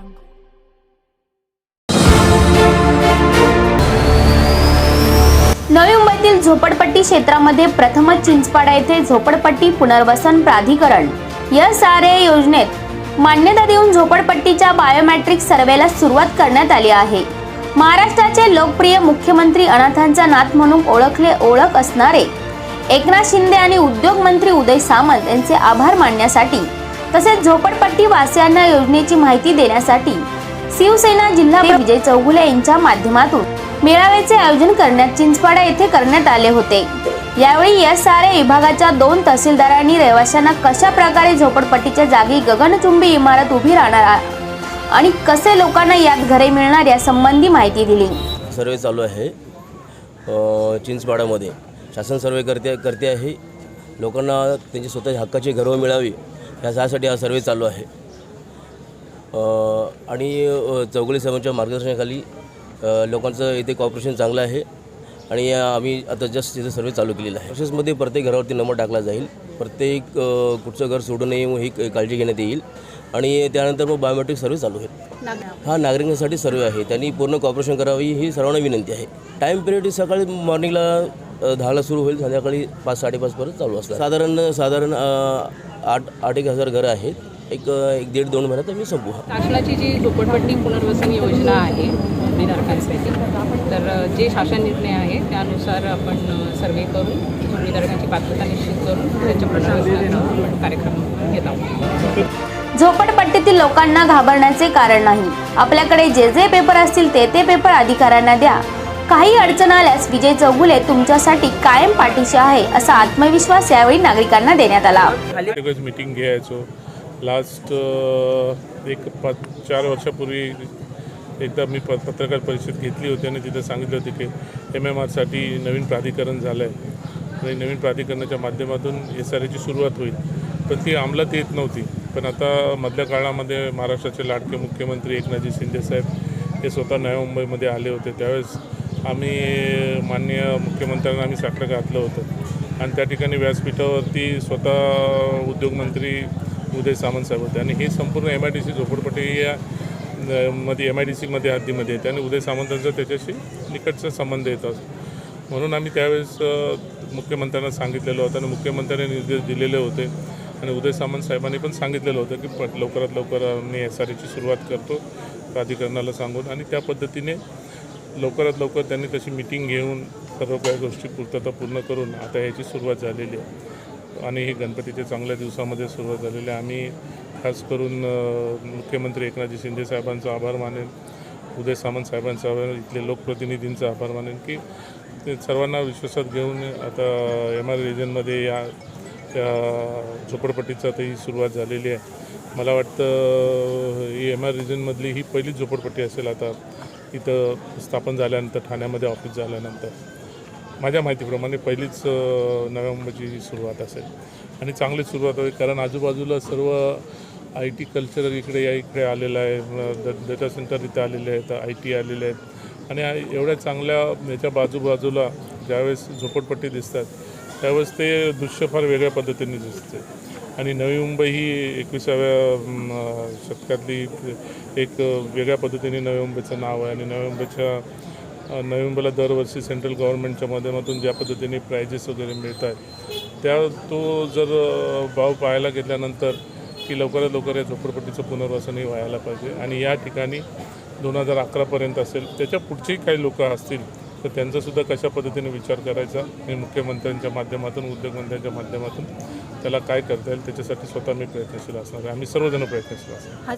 Jungle. नवी मुंबईतील झोपडपट्टी क्षेत्रामध्ये प्रथमच चिंचपाडा येथे झोपडपट्टी पुनर्वसन प्राधिकरण या सारे योजनेत मान्यता देऊन झोपडपट्टीच्या बायोमॅट्रिक सर्वेला सुरुवात करण्यात आली आहे महाराष्ट्राचे लोकप्रिय मुख्यमंत्री अनाथांचा नाथ म्हणून ओळखले ओळख असणारे एकनाथ शिंदे आणि उद्योग मंत्री उदय सामंत यांचे आभार मानण्यासाठी तसेच झोपडपट्टी वासियांना योजनेची माहिती देण्यासाठी शिवसेना जिल्हा विजय चौगुले यांच्या माध्यमातून मेळाव्याचे आयोजन करण्यात चिंचपाडा येथे करण्यात आले होते. यावेळी एस आर ए विभागाच्या दोन तहसीलदारांनी रहिवाशांना कशा प्रकारे झोपडपट्टीच्या जागी गगनचुंबी इमारत उभी राहणार आणि कसे लोकांना यात घरे मिळणार यासंबंधी माहिती दिली. सर्वे चालू आहे. चिंचपाडामध्ये. शासन सर्वे करते करते आहे. लोकांना त्यांची स्वतःच्या हक्काची घरं मिळावी यासाठी हा सर्वे चालू आहे. आणि चौगुले साहेबांच्या मार्गदर्शनाखाली लोकांचं इथे कॉपरेशन चांगलं आहे. आणि आम्ही आता जस्ट तिथे सर्वे चालू केलेला आहे. प्रोसेसमध्ये प्रत्येक घरावरती नंबर टाकला जाईल. प्रत्येक कुठचं घर सोडू नये ही काळजी घेण्यात येईल. आणि त्यानंतर मग बायोमेट्रिक सर्वे चालू होईल हा नागरिकांसाठी सर्वे आहे. त्यांनी पूर्ण कॉपरेशन करावी ही सर्वांना विनंती आहे. टाईम पिरियड सकाळी मॉर्निंगला दहाला सुरू होईल संध्याकाळी पाच साडेपाचपर्यंत चालू असणार. साधारण साधारण आठ आठ एक हजार घरं आहेत. एक एक दीड दोन महिन्यात आम्ही संपू हा. शासनाची जी झोपडपट्टी पुनर्वसन योजना आहे जोडीधारकांसाठी तर जे शासन निर्णय आहे त्यानुसार आपण सर्वे करून जोडीधारकांची पात्रता निश्चित करून त्यांच्या पुनर्वसनाचा आपण कार्यक्रम घेत आहोत. झोपडपट्टीतील लोकांना घाबरण्याचे कारण नाही. आपल्याकडे जे जे पेपर असतील ते ते पेपर अधिकाऱ्यांना द्या. काही अडचण आल्यास विजय चौगुले तुमच्यासाठी कायम पाठीशी आहे असा आत्मविश्वास यावेळी नागरिकांना देण्यात आला. मीटिंग घ्यायचो. लास्ट एक पाच चार वर्षापूर्वी एकदा मी प पत्रकार परिषद घेतली होती आणि तिथे सांगितलं होते की एम एम आरसाठी नवीन प्राधिकरण झालं आहे आणि नवीन प्राधिकरणाच्या माध्यमातून एस आर एची सुरुवात होईल. पण ती अंमलात येत नव्हती. पण आता मधल्या काळामध्ये महाराष्ट्राचे लाडके मुख्यमंत्री एकनाथजी शिंदे साहेब हे स्वतः नव्या मुंबईमध्ये आले होते. त्यावेळेस आम्ही माननीय मुख्यमंत्र्यांना आम्ही साखर घातलं होतं. आणि त्या ठिकाणी व्यासपीठावरती स्वतः उद्योगमंत्री उदय सामंत साहेब होते. आणि हे संपूर्ण एम आय डी सी झोपडपट्टी या मध्ये एम आय डी सीमध्ये हद्दीमध्ये येते आणि उदय सामंतांचा त्याच्याशी निकटचा संबंध येतो म्हणून आम्ही त्यावेळेस मुख्यमंत्र्यांना सांगितलेलं होतं आणि मुख्यमंत्र्यांनी निर्देश दिलेले होते. आणि उदय सामंत साहेबांनी पण सांगितलेलं होतं की प- लवकरात लवकर आम्ही एस आर एची सुरुवात करतो प्राधिकरणाला सांगून. आणि त्या पद्धतीने लवकरात लवकर त्यांनी तशी मिटिंग घेऊन सर्व काही गोष्टी पूर्तता पूर्ण करून आता याची सुरुवात झालेली आहे. आणि ही गणपतीच्या चांगल्या दिवसामध्ये सुरुवात झालेली आहे. आम्ही खास करून मुख्यमंत्री एकनाथजी शिंदे साहेबांचा आभार मानेन. उदय सामंत साहेबांचा आभार इथले लोकप्रतिनिधींचा आभार मानेन की ते सर्वांना विश्वासात घेऊन आता एम आर रिजनमध्ये या त्या झोपडपट्टीचा आता ही सुरुवात झालेली आहे. मला वाटतं ही एम आर रिजनमधली ही पहिलीच झोपडपट्टी असेल आता. इथं स्थापन झाल्यानंतर ठाण्यामध्ये ऑफिस झाल्यानंतर. माझ्या माहितीप्रमाणे पहिलीच नव्या मुंबईची ही सुरुवात असेल. आणि चांगलीच सुरुवात होईल कारण आजूबाजूला सर्व आय टी कल्चर इकडे या इकडे आलेलं आहे. डेटा सेंटर इथं आलेले आहेत आय टी आलेले आहेत. आणि एवढ्या चांगल्या याच्या बाजूबाजूला ज्यावेळेस झोपडपट्टी दिसतात त्यावेळेस ते दृश्य फार वेगळ्या पद्धतीने दिसते. आणि नवी मुंबई ही एकविसाव्या शतकातली एक वेगळ्या पद्धतीने नवी मुंबईचं नाव आहे. आणि नवी मुंबईच्या नवी मुंबईला दरवर्षी सेंट्रल गव्हर्नमेंटच्या माध्यमातून ज्या पद्धतीने प्रायजेस वगैरे मिळत आहेत त्या तो जर भाव पाहायला घेतल्यानंतर की लवकरात लवकर या झोपडपट्टीचं पुनर्वसनही व्हायला पाहिजे. आणि या ठिकाणी दोन हजार अकरापर्यंत असेल त्याच्या पुढचेही काही लोक असतील तर त्यांचासुद्धा कशा पद्धतीने विचार करायचा? आणि मुख्यमंत्र्यांच्या माध्यमातून उद्योगमंत्र्यांच्या माध्यमातून त्याला काय करता येईल त्याच्यासाठी स्वतः मी प्रयत्नशील असणार आहे. आम्ही सर्वजण प्रयत्नशील असणार.